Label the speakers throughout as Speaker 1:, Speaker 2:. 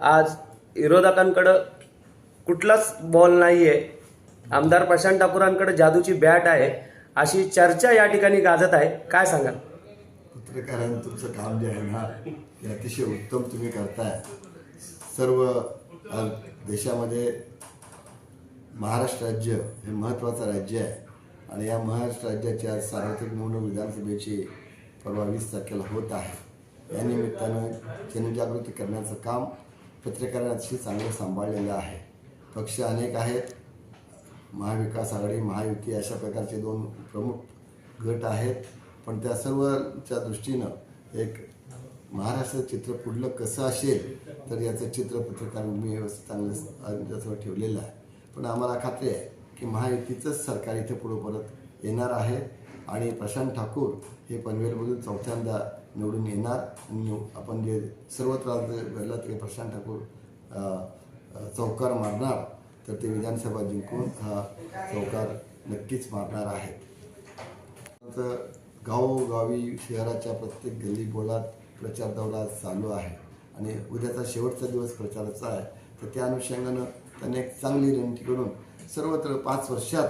Speaker 1: आज विरोधकांकडं कुठलाच बॉल नाही आहे आमदार प्रशांत ठाकूरांकडे जादूची बॅट आहे. अशी चर्चा या ठिकाणी गाजत आहे. काय सांगाल?
Speaker 2: पत्रकारांनी तुमचं काम जे आहे ना ते अतिशय उत्तम तुम्ही करताय. सर्व देशामध्ये महाराष्ट्र राज्य हे महत्त्वाचं राज्य आहे. आणि या महाराष्ट्र राज्याच्या आज सार्वत्रिक निवडणूक विधानसभेची परवा वीस तारखेला होत आहे. या निमित्तानं जनजागृती करण्याचं काम पत्रकारांशी चांगलं सांभाळलेलं आहे. पक्ष अनेक आहेत. महाविकास आघाडी महायुती अशा प्रकारचे दोन प्रमुख गट आहेत. पण त्या सर्वच्या दृष्टीनं एक महाराष्ट्र चित्र पुढलं कसं असेल तर याचं चित्र पत्रकारांनी व्यवस्थित चांगलं त्याचं ठेवलेलं आहे. पण आम्हाला खात्री आहे की महायुतीचंच सरकार इथे पुढं परत येणार आहे. आणि प्रशांत ठाकूर हे पनवेलमधून चौथ्यांदा निवडून येणार. आणि आपण जे सर्वत्र आज घडलं ते प्रशांत ठाकूर चौकार मारणार. तर ते विधानसभा जिंकून हा चौकार नक्कीच मारणार आहेत. गावोगावी शहराच्या प्रत्येक गल्ली बोलात प्रचार दौरा चालू आहे. आणि उद्याचा शेवटचा दिवस प्रचाराचा आहे. तर त्या अनुषंगानं त्यांनी एक चांगली रणनीती करून सर्वत्र पाच वर्षात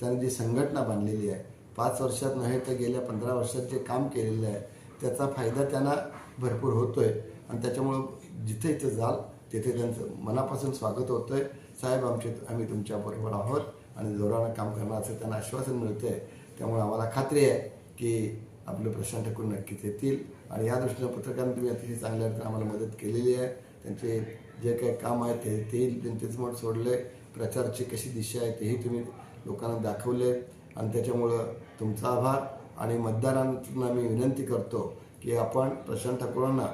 Speaker 2: त्यांनी जी संघटना बांधलेली आहे पाच वर्षात नव्हे तर गेल्या पंधरा वर्षात जे काम केलेलं आहे त्याचा फायदा त्यांना भरपूर होतो आहे आणि त्याच्यामुळं जिथे इथे जाल तिथे त्यांचं मनापासून स्वागत होतंय. साहेब आमचे आम्ही तुमच्याबरोबर आहोत आणि जोरानं काम करणार असं त्यांना आश्वासन मिळतं आहे त्यामुळे आम्हाला खात्री आहे की आपले प्रशांत ठाकूर नक्कीच येतील. आणि या दृष्टीनं पत्रकारांनी तुम्ही अतिशय चांगल्या रीतीने आम्हाला मदत केलेली आहे. त्यांचे जे काही काम आहे ते तेही जनतेसमोर सोडले प्रचाराची कशी दिशा आहे तेही तुम्ही लोकांना दाखवले आणि त्याच्यामुळं तुमचा आभार आणि मतदारांना मी विनंती करतो की आपण प्रशांत ठाकूरांना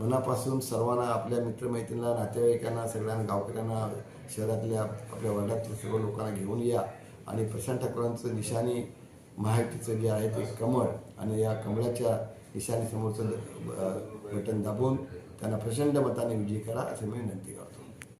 Speaker 2: मनापासून सर्वांना आपल्या मित्रमैत्रिणींना नातेवाईकांना सगळ्यांना गावकऱ्यांना शहरातल्या आपल्या वर्गातल्या सर्व लोकांना घेऊन या आणि प्रशांत ठाकूरांचं निशाणी महायुतीचं जे आहे ते कमळ आणि या कमळाच्या निशाणीसमोरचं बटन दाबून त्यांना प्रचंड मताने विजयी करा असं मी विनंती करतो.